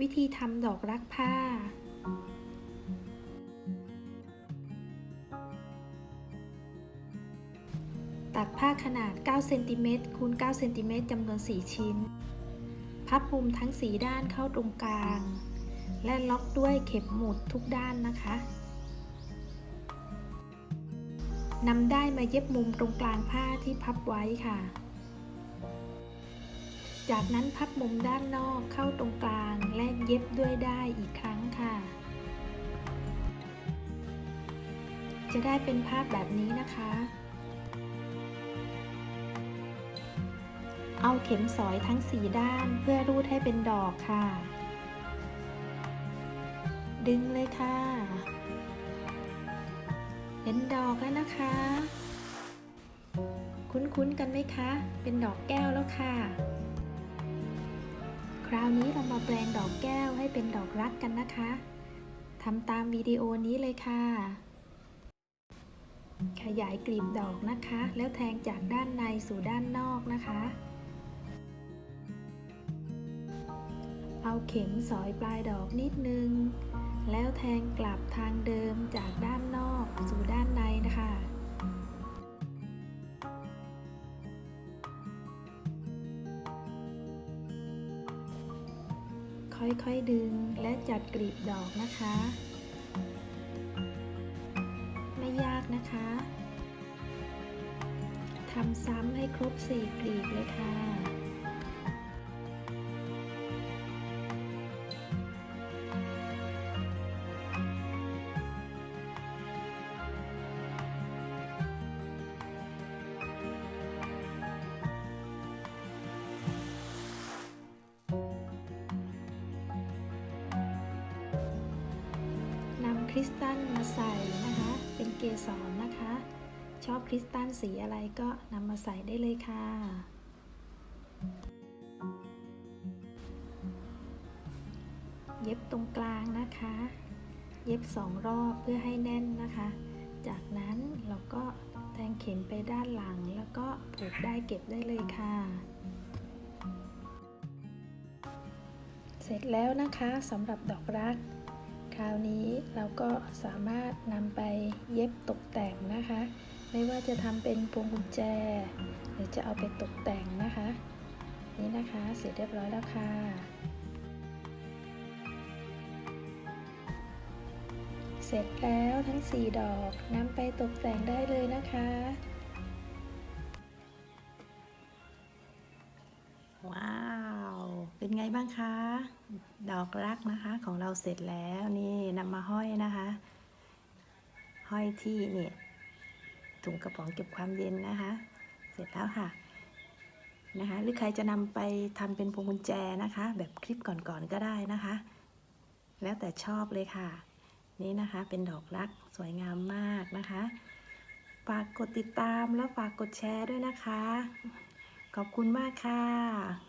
วิธีทำดอกรักผ้า ตัดผ้าขนาด9เซนติเมตรคูณ9เซนติเมตรจำนวน 4 ชิ้น พับมุมทั้ง 4 ด้านเข้าตรงกลาง และล็อกด้วยเข็มหมุดทุกด้านนะคะนำได้มาเย็บมุมตรงกลางผ้าที่พับไว้ค่ะ จากนั้นพับมุมด้านนอกเข้าตรงกลางและเย็บด้วยได้อีกครั้งค่ะ จะได้เป็นภาพแบบนี้นะคะ เอาเข็มสอยทั้งสีด้านเพื่อรูดให้เป็นดอกค่ะ ดึงเลยค่ะ เป็นดอกแล้วนะคะคุ้นๆ กันไหมคะ เป็นดอกแก้วแล้วค่ะ คราวนี้เรามาแปลงดอกแก้วให้เป็นดอกรักกันนะคะทำตามวิดีโอนี้เลยค่ะ ขยายกลีบดอกนะคะ แล้วแทงจากด้านในสู่ด้านนอกนะคะ เอาเข็มสอยปลายดอกนิดนึง แล้วแทงกลับทางเดิมจากด้าน ค่อยๆดึงและจัดกลีบดอกนะคะ ไม่ยากนะคะทำซ้ำให้ครบสี่กลีบเลยค่ะ ริสตัลมาใส่นะคะ เป็นเกสรนะคะ ชอบคริสตัลสีอะไรก็นำมาใส่ได้เลยค่ะ เย็บตรงกลางนะคะ เย็บสองรอบเพื่อให้แน่นนะคะ จากนั้นเราก็แทงเข็มไปด้านหลังแล้วก็ผูกได้เก็บได้เลยค่ะเสร็จแล้วนะคะสำหรับดอกรัก ราวนี้เราก็สามารถนำไปเย็บตกแต่งนะคะ ไม่ว่าจะทำเป็นพวงกุญแจ หรือจะเอาไปตกแต่งนะคะ นี่นะคะเสร็จเรียบร้อยแล้วค่ะเสร็จแล้วทั้ง 4 ดอกนำไปตกแต่งได้เลยนะคะ เป็นไงบ้างคะ ดอกรักนะคะของเราเสร็จแล้วนี่นำมาห้อยนะคะ ห้อยที่เนี่ยถุงกระป๋องเก็บความเย็นนะคะ เสร็จแล้วค่ะนะคะ หรือใครจะนำไปทำเป็นพวงกุญแจนะคะ แบบคลิปก่อนๆก็ได้นะคะ แล้วแต่ชอบเลยค่ะ นี่นะคะเป็นดอกรักสวยงามมากนะคะ ฝากกดติดตามแล้วฝากกดแชร์ด้วยนะคะ ขอบคุณมากค่ะ